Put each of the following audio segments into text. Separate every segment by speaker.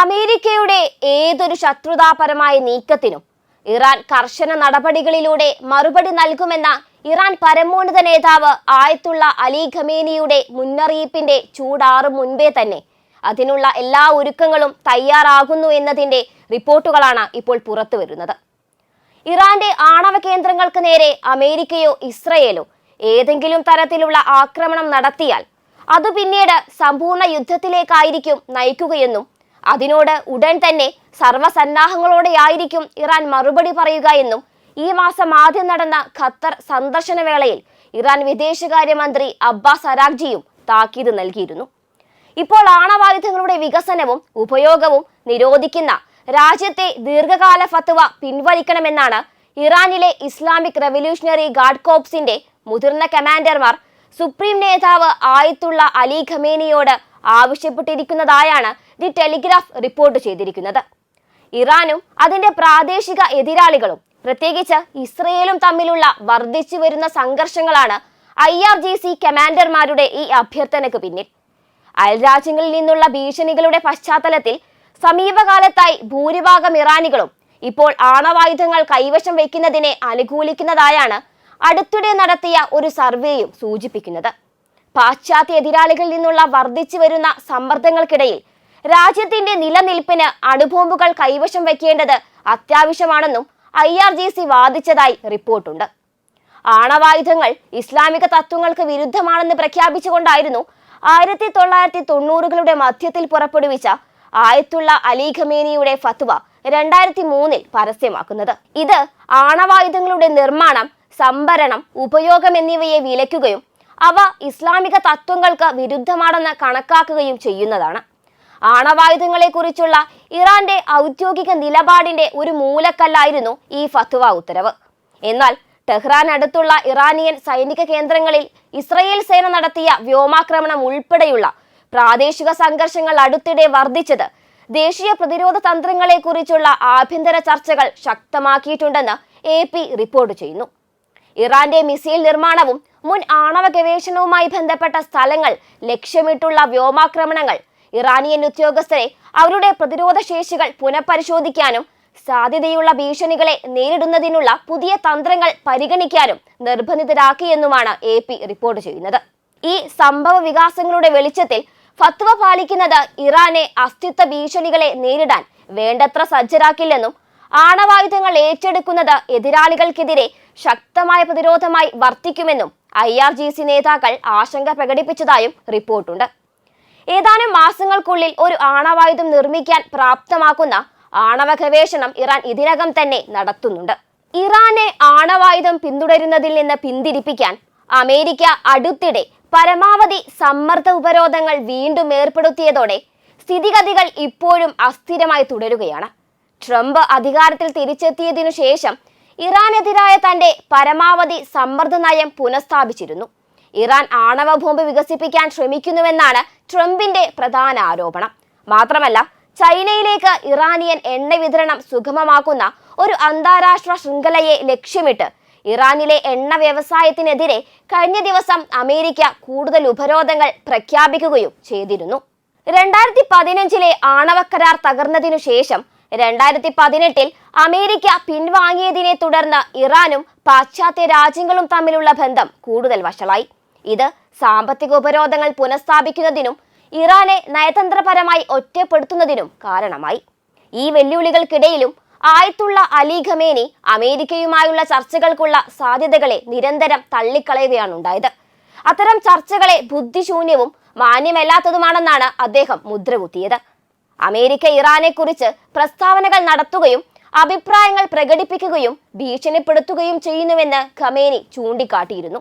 Speaker 1: അമേരിക്കയുടെ ഏതൊരു ശത്രുതാപരമായ നീക്കത്തിനും ഇറാൻ കർശന നടപടികളിലൂടെ മറുപടി നൽകുമെന്ന ഇറാൻ പരമോന്നത നേതാവ് ആയത്തുള്ള അലി ഖമേനിയുടെ മുന്നറിയിപ്പിന്റെ ചൂടാറും മുൻപേ തന്നെ അതിനുള്ള എല്ലാ ഒരുക്കങ്ങളും തയ്യാറാകുന്നു എന്നതിന്റെ റിപ്പോർട്ടുകളാണ് ഇപ്പോൾ പുറത്തു വരുന്നത്. ഇറാന്റെ ആണവ കേന്ദ്രങ്ങൾക്ക് നേരെ അമേരിക്കയോ ഇസ്രയേലോ ഏതെങ്കിലും തരത്തിലുള്ള ആക്രമണം നടത്തിയാൽ അത് പിന്നീട് സമ്പൂർണ യുദ്ധത്തിലേക്കായിരിക്കും നയിക്കുകയെന്നും അതിനോട് ഉടൻ തന്നെ സർവസന്നാഹങ്ങളോടെയായിരിക്കും ഇറാൻ മറുപടി പറയുക എന്നും ഈ മാസം ആദ്യം നടന്ന ഖത്തർ സന്ദർശന വേളയിൽ ഇറാൻ വിദേശകാര്യമന്ത്രി അബ്ബാസ് അരാഗ്ജിയും താക്കീത് നൽകിയിരുന്നു. ഇപ്പോൾ ആണവായുധങ്ങളുടെ വികസനവും ഉപയോഗവും നിരോധിക്കുന്ന രാജ്യത്തെ ദീർഘകാല ഫത്വ പിൻവലിക്കണമെന്നാണ് ഇറാനിലെ ഇസ്ലാമിക് റവല്യൂഷണറി ഗാർഡ് കോപ്സിന്റെ മുതിർന്ന കമാൻഡർമാർ സുപ്രീം നേതാവ് ആയത്തുള്ള അലി ഖമേനിയോട് ആവശ്യപ്പെട്ടിരിക്കുന്നതായാണ് ദി ടെലിഗ്രാഫ് റിപ്പോർട്ട് ചെയ്തിരിക്കുന്നത്. ഇറാനും അതിന്റെ പ്രാദേശിക എതിരാളികളും പ്രത്യേകിച്ച് ഇസ്രയേലും തമ്മിലുള്ള വർദ്ധിച്ചു വരുന്ന സംഘർഷങ്ങളാണ് ഐ ആർ ജി സി കമാൻഡർമാരുടെ ഈ അഭ്യർത്ഥനയ്ക്ക് പിന്നിൽ. അയൽരാജ്യങ്ങളിൽ നിന്നുള്ള ഭീഷണികളുടെ പശ്ചാത്തലത്തിൽ സമീപകാലത്തായി ഭൂരിഭാഗം ഇറാനികളും ഇപ്പോൾ ആണവായുധങ്ങൾ കൈവശം വയ്ക്കുന്നതിനെ അനുകൂലിക്കുന്നതായാണ് അടുത്തിടെ നടത്തിയ ഒരു സർവേയും സൂചിപ്പിക്കുന്നത്. പാശ്ചാത്യ എതിരാളികളിൽ നിന്നുള്ള വർദ്ധിച്ചു വരുന്ന സമ്മർദ്ദങ്ങൾക്കിടയിൽ രാജ്യത്തിന്റെ നിലനിൽപ്പിന് അണുബോംബുകൾ കൈവശം വയ്ക്കേണ്ടത് അത്യാവശ്യമാണെന്നും ഐ ആർ ജി സി വാദിച്ചതായി റിപ്പോർട്ടുണ്ട്. ആണവായുധങ്ങൾ ഇസ്ലാമിക തത്വങ്ങൾക്ക് വിരുദ്ധമാണെന്ന് പ്രഖ്യാപിച്ചുകൊണ്ടായിരുന്നു ആയിരത്തി തൊള്ളായിരത്തി തൊണ്ണൂറുകളുടെ മധ്യത്തിൽ പുറപ്പെടുവിച്ച ആയത്തുള്ള അലി ഖമേനിയുടെ ഫത്വ രണ്ടായിരത്തി മൂന്നിൽ പരസ്യമാക്കുന്നത്. ഇത് ആണവായുധങ്ങളുടെ നിർമ്മാണം സംഭരണം ഉപയോഗം എന്നിവയെ വിലക്കുകയും അവ ഇസ്ലാമിക തത്വങ്ങൾക്ക് വിരുദ്ധമാണെന്ന് കണക്കാക്കുകയും ചെയ്യുന്നതാണ്. ആണവായുധങ്ങളെക്കുറിച്ചുള്ള ഇറാന്റെ ഔദ്യോഗിക നിലപാടിന്റെ ഒരു മൂലക്കല്ലായിരുന്നു ഈ ഫത്വ ഉത്തരവ്. എന്നാൽ ടെഹ്റാൻ അടുത്തുള്ള ഇറാനിയൻ സൈനിക കേന്ദ്രങ്ങളിൽ ഇസ്രയേൽ സേന നടത്തിയ വ്യോമാക്രമണം ഉൾപ്പെടെയുള്ള പ്രാദേശിക സംഘർഷങ്ങൾ അടുത്തിടെ വർദ്ധിച്ചത് ദേശീയ പ്രതിരോധ തന്ത്രങ്ങളെക്കുറിച്ചുള്ള ആഭ്യന്തര ചർച്ചകൾ ശക്തമാക്കിയിട്ടുണ്ടെന്ന് എ പി റിപ്പോർട്ട് ചെയ്യുന്നു. ഇറാന്റെ മിസൈൽ നിർമ്മാണവും മുൻ ആണവ ഗവേഷണവുമായി ബന്ധപ്പെട്ട സ്ഥലങ്ങൾ ലക്ഷ്യമിട്ടുള്ള വ്യോമാക്രമണങ്ങൾ ഇറാനിയൻ ഉദ്യോഗസ്ഥരെ അവരുടെ പ്രതിരോധ ശേഷികൾ പുനഃപരിശോധിക്കാനും സാധ്യതയുള്ള ഭീഷണികളെ നേരിടുന്നതിനുള്ള പുതിയ തന്ത്രങ്ങൾ പരിഗണിക്കാനും നിർബന്ധിതരാക്കിയെന്നുമാണ് എ പി റിപ്പോർട്ട് ചെയ്യുന്നത്. ഈ സംഭവ വികാസങ്ങളുടെ വെളിച്ചത്തിൽ ഫത്വ പാലിക്കുന്നത് ഇറാനെ അസ്തിത്വ ഭീഷണികളെ നേരിടാൻ വേണ്ടത്ര സജ്ജരാക്കില്ലെന്നും ആണവായുധങ്ങൾ ഏറ്റെടുക്കുന്നത് എതിരാളികൾക്കെതിരെ ശക്തമായ പ്രതിരോധമായി വർത്തിക്കുമെന്നും ഐ ആർ ജി സി നേതാക്കൾ ആശങ്ക പ്രകടിപ്പിച്ചതായും റിപ്പോർട്ടുണ്ട്. ഏതാനും മാസങ്ങൾക്കുള്ളിൽ ഒരു ആണവായുധം നിർമ്മിക്കാൻ പ്രാപ്തമാക്കുന്ന ആണവ ഗവേഷണം ഇറാൻ ഇതിനകം തന്നെ നടത്തുന്നുണ്ട്. ഇറാനെ ആണവായുധം പിന്തുടരുന്നതിൽ നിന്ന് പിന്തിരിപ്പിക്കാൻ അമേരിക്ക അടുത്തിടെ പരമാവധി സമ്മർദ്ദ ഉപരോധങ്ങൾ വീണ്ടും ഏർപ്പെടുത്തിയതോടെ സ്ഥിതിഗതികൾ ഇപ്പോഴും അസ്ഥിരമായി തുടരുകയാണ്. ട്രംപ് അധികാരത്തിൽ തിരിച്ചെത്തിയതിനു ശേഷം ഇറാനെതിരായ തന്റെ പരമാവധി സമ്മർദ്ദ നയം പുനഃസ്ഥാപിച്ചിരുന്നു. ഇറാൻ ആണവ ബോംബ് വികസിപ്പിക്കാൻ ശ്രമിക്കുന്നുവെന്നാണ് ട്രംപിന്റെ പ്രധാന ആരോപണം. മാത്രമല്ല ചൈനയിലേക്ക് ഇറാനിയൻ എണ്ണ വിതരണം സുഗമമാക്കുന്ന ഒരു അന്താരാഷ്ട്ര ശൃംഖലയെ ലക്ഷ്യമിട്ട് ഇറാനിലെ എണ്ണ വ്യവസായത്തിനെതിരെ കഴിഞ്ഞ ദിവസം അമേരിക്ക കൂടുതൽ ഉപരോധങ്ങൾ പ്രഖ്യാപിക്കുകയും ചെയ്തിരുന്നു. രണ്ടായിരത്തി പതിനഞ്ചിലെ ആണവ കരാർ തകർന്നതിനു ശേഷം രണ്ടായിരത്തി പതിനെട്ടിൽ അമേരിക്ക പിൻവാങ്ങിയതിനെ തുടർന്ന് ഇറാനും പാശ്ചാത്യ രാജ്യങ്ങളും തമ്മിലുള്ള ബന്ധം കൂടുതൽ വഷളായി. ഇത് സാമ്പത്തിക ഉപരോധങ്ങൾ പുനഃസ്ഥാപിക്കുന്നതിനും ഇറാനെ നയതന്ത്രപരമായി ഒറ്റപ്പെടുത്തുന്നതിനും കാരണമായി. ഈ വെല്ലുവിളികൾക്കിടയിലും ആയത്തുള്ള അലി ഖമേനി അമേരിക്കയുമായുള്ള ചർച്ചകൾക്കുള്ള സാധ്യതകളെ നിരന്തരം തള്ളിക്കളയുകയാണ് ഉണ്ടായത് അത്തരം ചർച്ചകളെ ബുദ്ധിശൂന്യവും മാന്യമല്ലാത്തതുമാണെന്നാണ് അദ്ദേഹം മുദ്രകുത്തിയത്. അമേരിക്ക ഇറാനെക്കുറിച്ച് പ്രസ്താവനകൾ നടത്തുകയും അഭിപ്രായങ്ങൾ പ്രകടിപ്പിക്കുകയും ഭീഷണിപ്പെടുത്തുകയും ചെയ്യുന്നുവെന്ന് ഖമേനി ചൂണ്ടിക്കാട്ടിയിരുന്നു.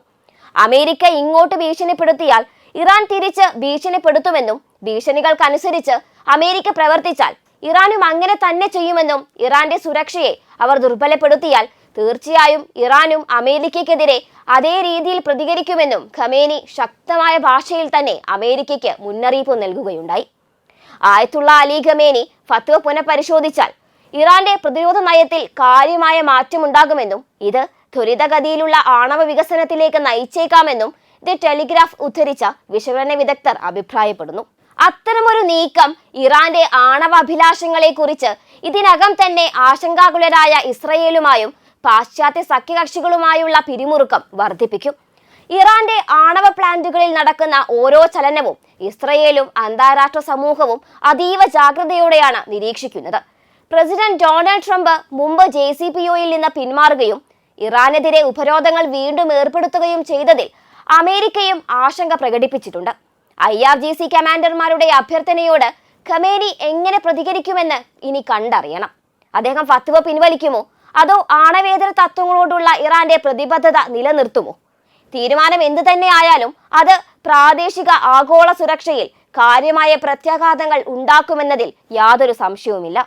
Speaker 1: അമേരിക്ക ഇങ്ങോട്ട് ഭീഷണിപ്പെടുത്തിയാൽ ഇറാൻ തിരിച്ച് ഭീഷണിപ്പെടുത്തുമെന്നും ഭീഷണികൾക്കനുസരിച്ച് അമേരിക്ക പ്രവർത്തിച്ചാൽ ഇറാനും അങ്ങനെ തന്നെ ചെയ്യുമെന്നും ഇറാന്റെ സുരക്ഷയെ അവർ ദുർബലപ്പെടുത്തിയാൽ തീർച്ചയായും ഇറാനും അമേരിക്കയ്ക്കെതിരെ അതേ രീതിയിൽ പ്രതികരിക്കുമെന്നും ഖമേനി ശക്തമായ ഭാഷയിൽ തന്നെ അമേരിക്കയ്ക്ക് മുന്നറിയിപ്പ് നൽകുകയുണ്ടായി. ആയത്തുള്ള അലി ഖമേനി ഫത്വ പുനഃപരിശോധിച്ചാൽ ഇറാന്റെ പ്രതിരോധ നയത്തിൽ കാര്യമായ മാറ്റമുണ്ടാകുമെന്നും ഇത് ത്വരിതഗതിയിലുള്ള ആണവ വികസനത്തിലേക്ക് നയിച്ചേക്കാമെന്നും ദി ടെലിഗ്രാഫ് ഉദ്ധരിച്ച വിശകലന വിദഗ്ധർ അഭിപ്രായപ്പെടുന്നു. അത്തരമൊരു നീക്കം ഇറാന്റെ ആണവ അഭിലാഷങ്ങളെ കുറിച്ച് ഇതിനകം തന്നെ ആശങ്കാകുലരായ ഇസ്രയേലുമായും പാശ്ചാത്യ സഖ്യകക്ഷികളുമായുള്ള പിരിമുറുക്കം വർദ്ധിപ്പിക്കും. ഇറാന്റെ ആണവ പ്ലാന്റുകളിൽ നടക്കുന്ന ഓരോ ചലനവും ഇസ്രയേലും അന്താരാഷ്ട്ര സമൂഹവും അതീവ ജാഗ്രതയോടെയാണ് നിരീക്ഷിക്കുന്നത്. പ്രസിഡന്റ് ഡൊണാൾഡ് ട്രംപ് മുമ്പ് ജെ സി പി ഒയിൽ നിന്ന് പിന്മാറുകയും ഇറാനെതിരെ ഉപരോധങ്ങൾ വീണ്ടും ഏർപ്പെടുത്തുകയും ചെയ്തതിൽ അമേരിക്കയും ആശങ്ക പ്രകടിപ്പിച്ചിട്ടുണ്ട്. ഐ ആർ ജി സി കമാൻഡർമാരുടെ അഭ്യർത്ഥനയോട് ഖമേനി എങ്ങനെ പ്രതികരിക്കുമെന്ന് ഇനി കണ്ടറിയണം. അദ്ദേഹം ഫത്വ പിൻവലിക്കുമോ? അതോ ആണവേതര തത്വങ്ങളോടുള്ള ഇറാന്റെ പ്രതിബദ്ധത നിലനിർത്തുമോ? തീരുമാനം എന്തു തന്നെയായാലും അത് പ്രാദേശിക ആഗോള സുരക്ഷയിൽ കാര്യമായ പ്രത്യാഘാതങ്ങൾ ഉണ്ടാക്കുമെന്നതിൽ യാതൊരു സംശയവുമില്ല.